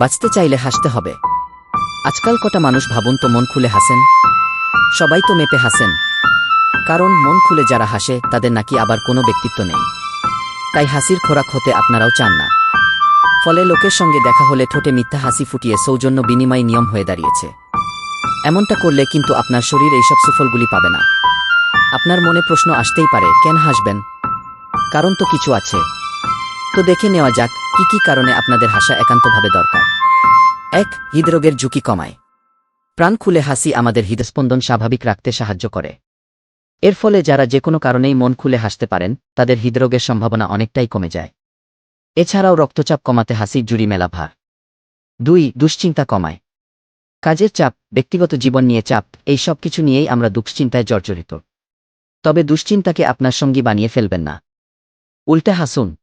বাঁচতে চাইলে হাসতে হবে। আজকাল কটা মানুষ ভাবুন তো মন খুলে হাসেন? সবাই তো মেপে হাসেন। কারণ মন খুলে যারা হাসে, তাদের নাকি আবার কোনো ব্যক্তিত্ব নেই। তাই হাসির খোরাক হতে আপনারাও চান না। ফলে লোকের সঙ্গে দেখা হলে ঠোঁটে মিথ্যা হাসি ফুটিয়ে সৌজন্য বিনিময় নিয়ম হয়ে দাঁড়িয়েছে। এমনটা করলে কিন্তু আপনার শরীর এইসব সুফলগুলি পাবে না। আপনার মনে প্রশ্ন আসতেই পারে, কেন হাসবেন? কারণ তো কিছু আছে। তো দেখে নেওয়া যাক কি কি কারণে আপনাদের হাসা একান্তভাবে দরকার? এক, হৃদরোগের ঝুঁকি কমায়। প্রাণ খুলে হাসি আমাদের হৃদস্পন্দন স্বাভাবিক রাখতে সাহায্য করে। এর ফলে যারা যে কোনো কারণেই মন খুলে হাসতে পারেন, তাদের হৃদরোগের সম্ভাবনা অনেকটাই কমে যায়। এছাড়াও রক্তচাপ কমাতে হাসির জুড়ি মেলা ভার। দুই, দুশ্চিন্তা কমায়। কাজের চাপ, ব্যক্তিগত জীবন নিয়ে চাপ, এই সব কিছু নিয়েই আমরা দুশ্চিন্তায় জর্জরিত। তবে দুশ্চিন্তাকে আপনার সঙ্গী বানিয়ে ফেলবেন না। উল্টে হাসুন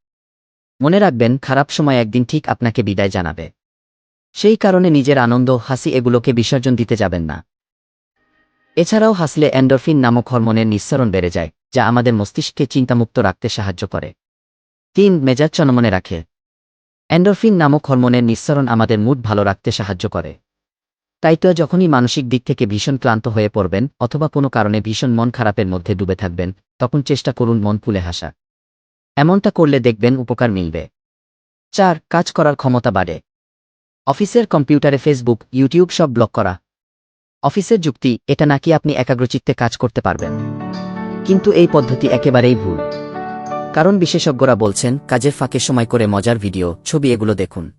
মনে রাখবেন, খারাপ সময় একদিন ঠিক আপনাকে বিদায় জানাবে। সেই কারণে নিজের আনন্দ, হাসি এগুলোকে বিসর্জন দিতে যাবেন না। এছাড়াও হাসলে অ্যান্ডরফিন নামক হরমোনের নিঃসরণ বেড়ে যায়, যা আমাদের মস্তিষ্ককে চিন্তামুক্ত রাখতে সাহায্য করে। তিন, মেজাজ চনমনে রাখে। অ্যান্ডরফিন নামক হরমোনের নিঃসরণ আমাদের মুড ভালো রাখতে সাহায্য করে। তাই তো যখনই মানসিক দিক থেকে ভীষণ ক্লান্ত হয়ে পড়বেন, অথবা কোনো কারণে ভীষণ মন খারাপের মধ্যে ডুবে থাকবেন, তখন চেষ্টা করুন মন খুলে হাসা। এমনটা করলে দেখবেন উপকার মিলবে। চার, কাজ করার ক্ষমতা বাড়ে। অফিসের কম্পিউটারে ফেসবুক, ইউটিউব সব ব্লক করা। অফিসের যুক্তি, এটা নাকি আপনি একাগ্রচিত্তে কাজ করতে পারবেন। কিন্তু এই পদ্ধতি একেবারেই ভুল। কারণ বিশেষজ্ঞরা বলছেন, কাজের ফাঁকে সময় করে মজার ভিডিও, ছবি এগুলো দেখুন।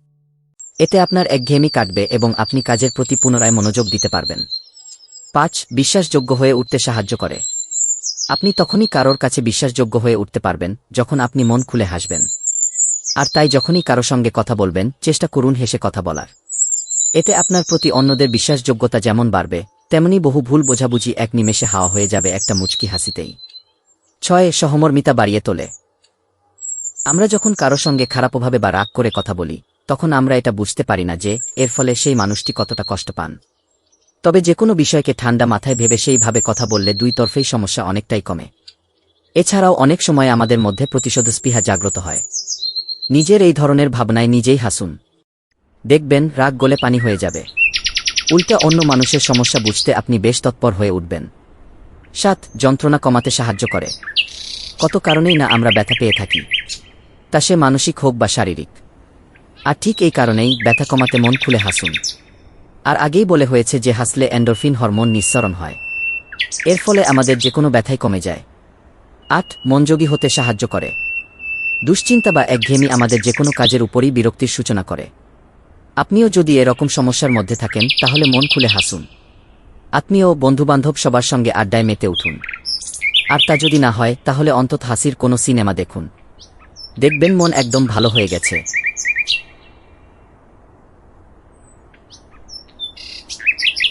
এতে আপনার একঘেয়েমি কাটবে এবং আপনি কাজের প্রতি পুনরায় মনোযোগ দিতে পারবেন। পাঁচ, বিশ্বাসযোগ্য হয়ে উঠতে সাহায্য করে। আপনি তখনই কারোর কাছে বিশ্বাসযোগ্য হয়ে উঠতে পারবেন, যখন আপনি মন খুলে হাসবেন। আর তাই যখনই কারও সঙ্গে কথা বলবেন, চেষ্টা করুন হেসে কথা বলার। এতে আপনার প্রতি অন্যদের বিশ্বাসযোগ্যতা যেমন বাড়বে, তেমনি বহু ভুল বোঝাবুঝি এক নিমেষে হাওয়া হয়ে যাবে একটা মুচকি হাসিতেই। ছয়, সহমর্মিতা বাড়িয়ে তোলে। আমরা যখন কারও সঙ্গে খারাপভাবে বা রাগ করে কথা বলি, তখন আমরা এটা বুঝতে পারি না যে, এর ফলে সেই মানুষটি কতটা কষ্ট পান। তবে যে কোনো বিষয়কে ঠান্ডা মাথায় ভেবে সেইভাবে কথা বললে দুই তরফেই সমস্যা অনেকটাই কমে। এছাড়াও অনেক সময় আমাদের মধ্যে প্রতিশোধস্পৃহা জাগ্রত হয়। নিজের এই ধরনের ভাবনায় নিজেই হাসুন। দেখবেন, রাগ গলে পানি হয়ে যাবে। উল্টা অন্য মানুষের সমস্যা বুঝতে আপনি বেশ তৎপর হয়ে উঠবেন। সাত, যন্ত্রণা কমাতে সাহায্য করে। কত কারণেই না আমরা ব্যথা পেয়ে থাকি। তা সে মানসিক হোক বা শারীরিক। আর ঠিক এই কারণেই ব্যথা কমাতে মন খুলে হাসুন। আর আগেই বলে হয়েছে যে হাসলে অ্যান্ডোরফিন হরমোন নিঃসরণ হয়। এর ফলে আমাদের যে কোনো ব্যথাই কমে যায়। আট, মনযোগী হতে সাহায্য করে। দুশ্চিন্তা বা একঘেয়েমি আমাদের যে কোনো কাজের উপরই বিরক্তির সূচনা করে। আপনিও যদি এরকম সমস্যার মধ্যে থাকেন, তাহলে মন খুলে হাসুন। আত্মীয় বন্ধুবান্ধব সবার সঙ্গে আড্ডায় মেতে উঠুন। আর তা যদি না হয়, তাহলে অন্তত হাসির কোনো সিনেমা দেখুন। দেখবেন মন একদম ভালো হয়ে গেছে।